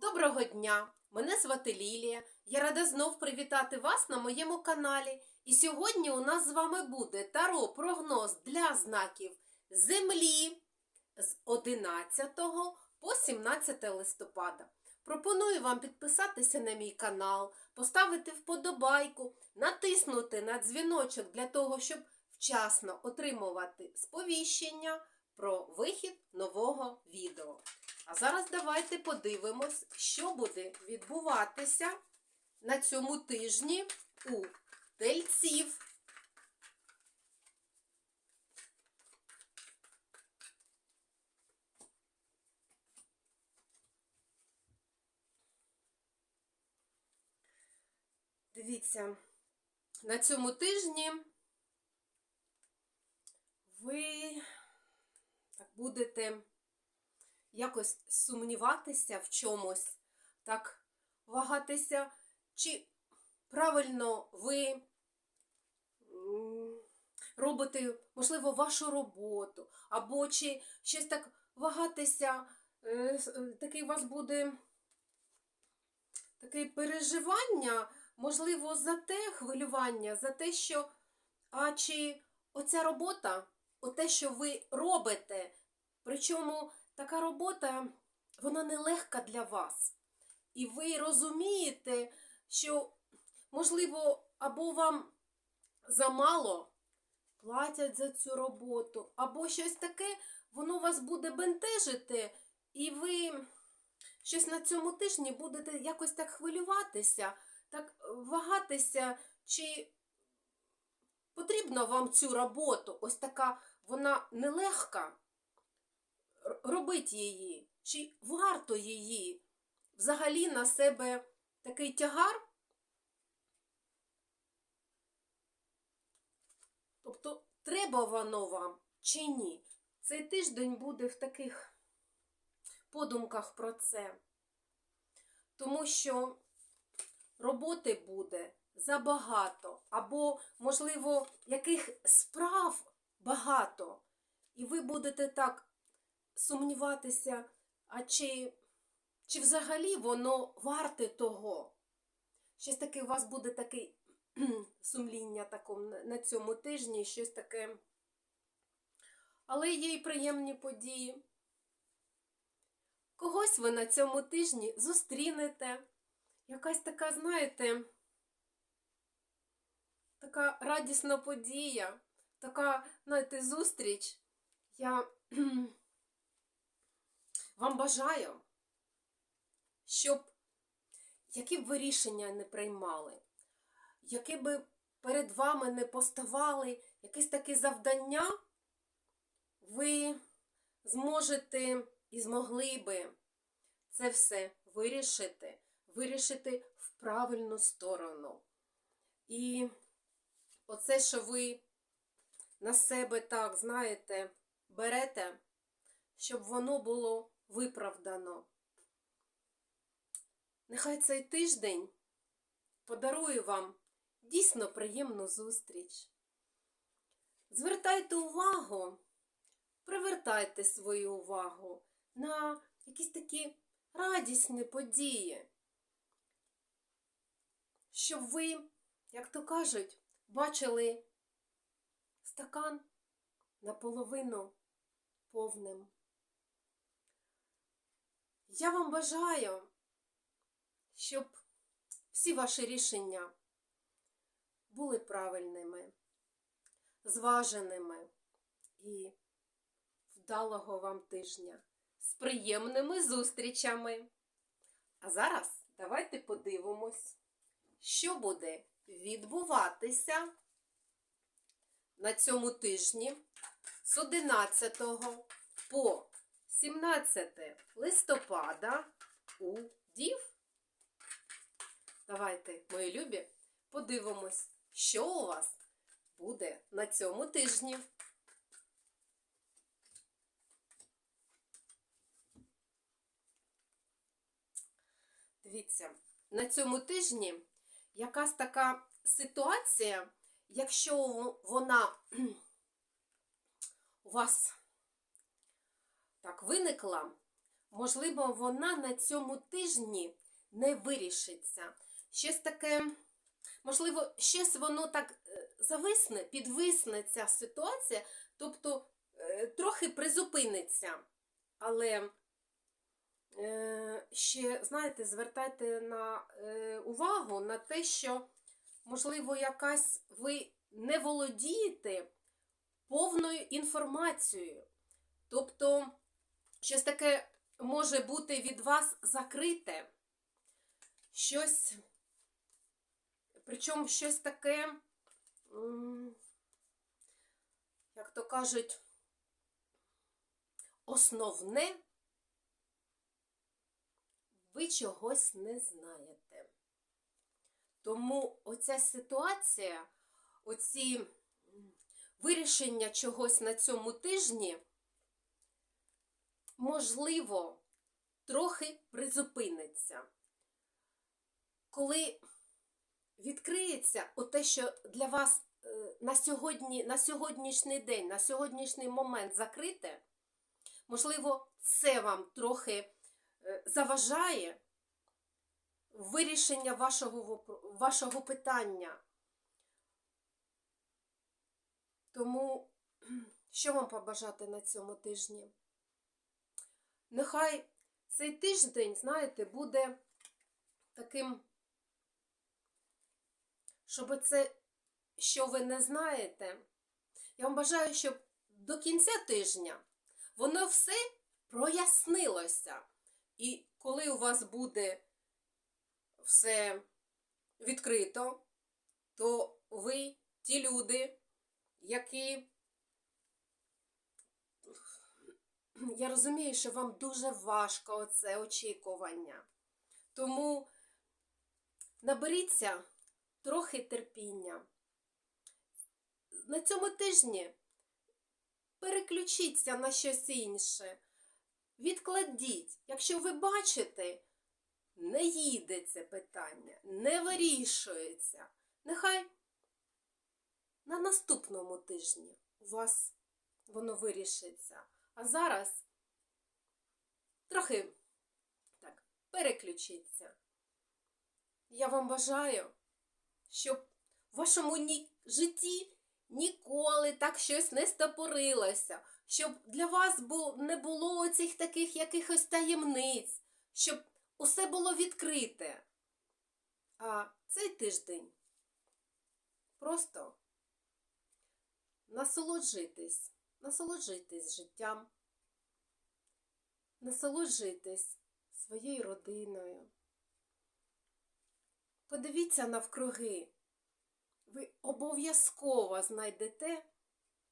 Доброго дня! Мене звати Лілія. Я рада знов привітати вас на моєму каналі. І сьогодні у нас з вами буде таро прогноз для знаків Землі з 11 по 17 листопада. Пропоную вам підписатися на мій канал, поставити вподобайку, натиснути на дзвіночок для того, щоб вчасно отримувати сповіщення про вихід нового відео. А зараз давайте подивимось, що буде відбуватися на цьому тижні у тельців. Дивіться, на цьому тижні ви будете якось сумніватися в чомусь, так вагатися, чи правильно ви робите, можливо, вашу роботу, або чи щось так вагатися, е, е, такий у вас буде таке переживання, можливо, за те хвилювання, за те, що а чи оця робота, оте, що ви робите, причому така робота, вона нелегка для вас. І ви розумієте, що, можливо, або вам замало платять за цю роботу, або щось таке, воно вас буде бентежити, і ви щось на цьому тижні будете якось так хвилюватися, так вагатися, чи потрібна вам цю роботу, ось така вона нелегка р- робити її, чи варто її взагалі на себе такий тягар? Тобто, треба воно вам чи ні? Цей тиждень буде в таких подумках про це. Тому що роботи буде забагато, або, можливо, яких справ багато, і ви будете так сумніватися, а чи, чи взагалі воно варте того? Щось таке у вас буде таке сумління таком на- цьому тижні, щось таке. Але є й приємні події. Когось ви на цьому тижні зустрінете. Якась така, знаєте, така радісна подія, така, знаєте, зустріч. Я вам бажаю, щоб які б ви рішення не приймали, яке би перед вами не поставали якесь таке завдання, ви зможете і змогли би це все вирішити, вирішити в правильну сторону. І оце, що ви на себе так, знаєте, берете, щоб воно було виправдано. Нехай цей тиждень подарує вам дійсно приємну зустріч. Звертайте увагу, привертайте свою увагу на якісь такі радісні події, щоб ви, як то кажуть, бачили стакан наполовину повним. Я вам бажаю, щоб всі ваші рішення були правильними, зваженими і вдалого вам тижня з приємними зустрічами. А зараз давайте подивимось, що буде відбуватися на цьому тижні з 11 по 17 листопада у Дів. Давайте, мої любі, подивимось, що у вас буде на цьому тижні. Дивіться, на цьому тижні якась така ситуація, якщо вона у вас так виникла, можливо, вона на цьому тижні не вирішиться. Щось таке, можливо, щось воно так е, зависне, підвисне ця ситуація, тобто е, трохи призупиниться. Але е, ще, знаєте, звертайте на увагу на те, що, можливо, якась ви не володієте повною інформацією. Тобто, щось таке може бути від вас закрите, щось, причому щось таке, як то кажуть, основне, ви чогось не знаєте. Тому оця ситуація, оці вирішення чогось на цьому тижні, можливо, трохи призупиниться. Коли відкриється те, що для вас е, на, сьогодні, на сьогоднішній день, на сьогоднішній момент закрите, можливо, це вам трохи е, заважає вирішення вашого, вашого питання. Тому що вам побажати на цьому тижні? Нехай цей тиждень, знаєте, буде таким, щоб це, що ви не знаєте, я вам бажаю, щоб до кінця тижня воно все прояснилося. І коли у вас буде все відкрито, то ви ті люди, які я розумію, що вам дуже важко оце очікування. Тому наберіться трохи терпіння. На цьому тижні переключіться на щось інше. Відкладіть, якщо ви бачите, не їде це питання, не вирішується. Нехай на наступному тижні у вас воно вирішиться. А зараз трохи так, переключіться. Я вам бажаю, щоб в вашому ні... житті ніколи так щось не стопорилося, щоб для вас бу... не було цих таких якихось таємниць, щоб усе було відкрите. А цей тиждень просто насолоджуйтесь, насолоджуйтесь життям, насолоджуйтесь своєю родиною. Подивіться навкруги. Ви обов'язково знайдете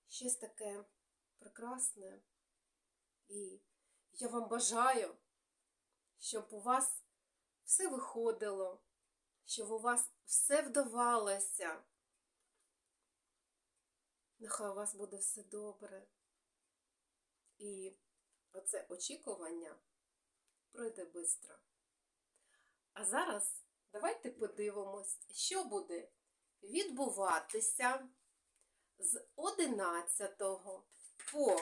щось таке прекрасне. І я вам бажаю, щоб у вас все виходило, щоб у вас все вдавалося. Нехай у вас буде все добре. І оце очікування пройде швидко. А зараз давайте подивимось, що буде відбуватися з 11 по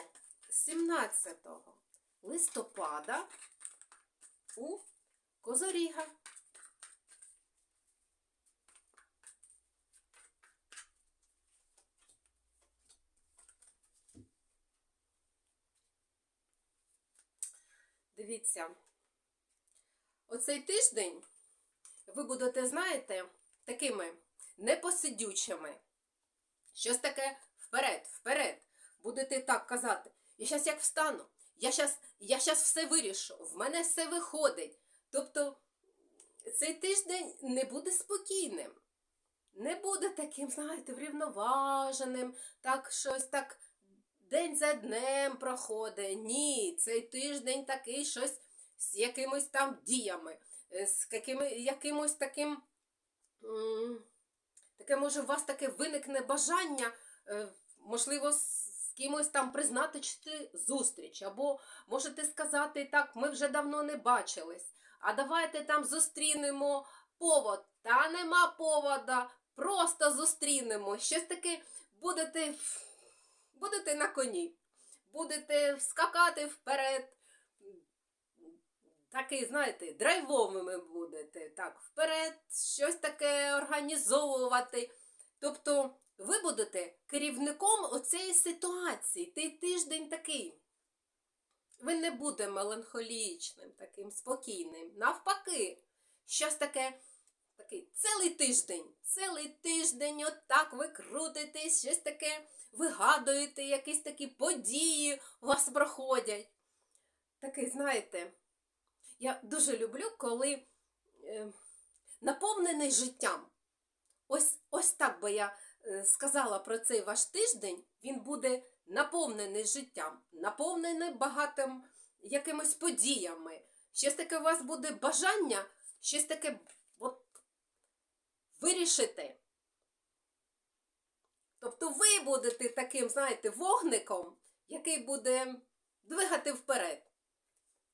17 листопада у Козоріга. Дивіться, оцей тиждень ви будете, знаєте, такими непосидючими. Щось таке вперед, вперед. Будете так казати. Я зараз як встану, я зараз я щас все вирішу, в мене все виходить. Тобто цей тиждень не буде спокійним. Не буде таким, знаєте, врівноваженим, так щось так день за днем проходить. Ні, цей тиждень такий щось з якимось там діями, е, з якими, якимось таким. Таке, може, у вас таке виникне бажання, е, можливо, кимось там призначити зустріч, або можете сказати так, ми вже давно не бачились, а давайте там зустрінемо повод. Та нема повода, просто зустрінемо. Щось таке будете, будете на коні, будете скакати вперед, такий, знаєте, драйвовими будете. Так, вперед, щось таке організовувати. Тобто ви будете керівником оцієї ситуації. Той тиждень такий. Ви не будете меланхолічним, таким спокійним. Навпаки, щось таке, такий цілий тиждень, цілий тиждень, отак ви крутитесь, щось таке вигадуєте, якісь такі події у вас проходять. Такий, знаєте, я дуже люблю, коли е, наповнений життям. Ось, ось так би я сказала про цей ваш тиждень, він буде наповнений життям, наповнений багатим якимись подіями. Щось таке у вас буде бажання, щось таке от, вирішити. Тобто ви будете таким, знаєте, вогником, який буде двигати вперед.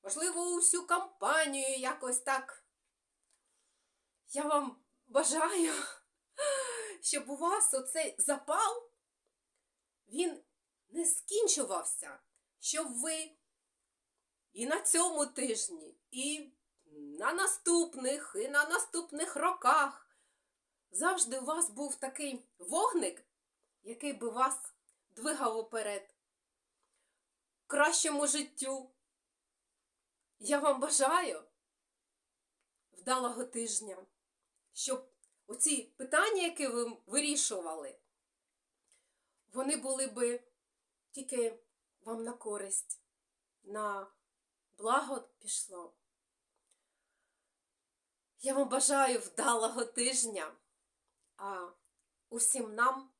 Можливо, усю кампанію якось так. Я вам бажаю, щоб у вас оцей запал, він не скінчувався, щоб ви і на цьому тижні, і на наступних, і на наступних роках завжди у вас був такий вогник, який би вас двигав уперед, кращому життю. Я вам бажаю вдалого тижня, щоб оці питання, які ви вирішували, вони були би тільки вам на користь, на благо пішло. Я вам бажаю вдалого тижня, а усім нам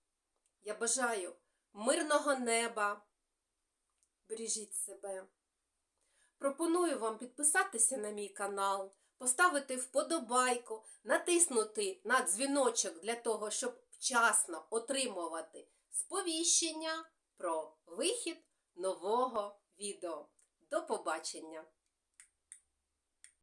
я бажаю мирного неба. Бережіть себе. Пропоную вам підписатися на мій канал, поставити вподобайку, натиснути на дзвіночок для того, щоб вчасно отримувати сповіщення про вихід нового відео. До побачення!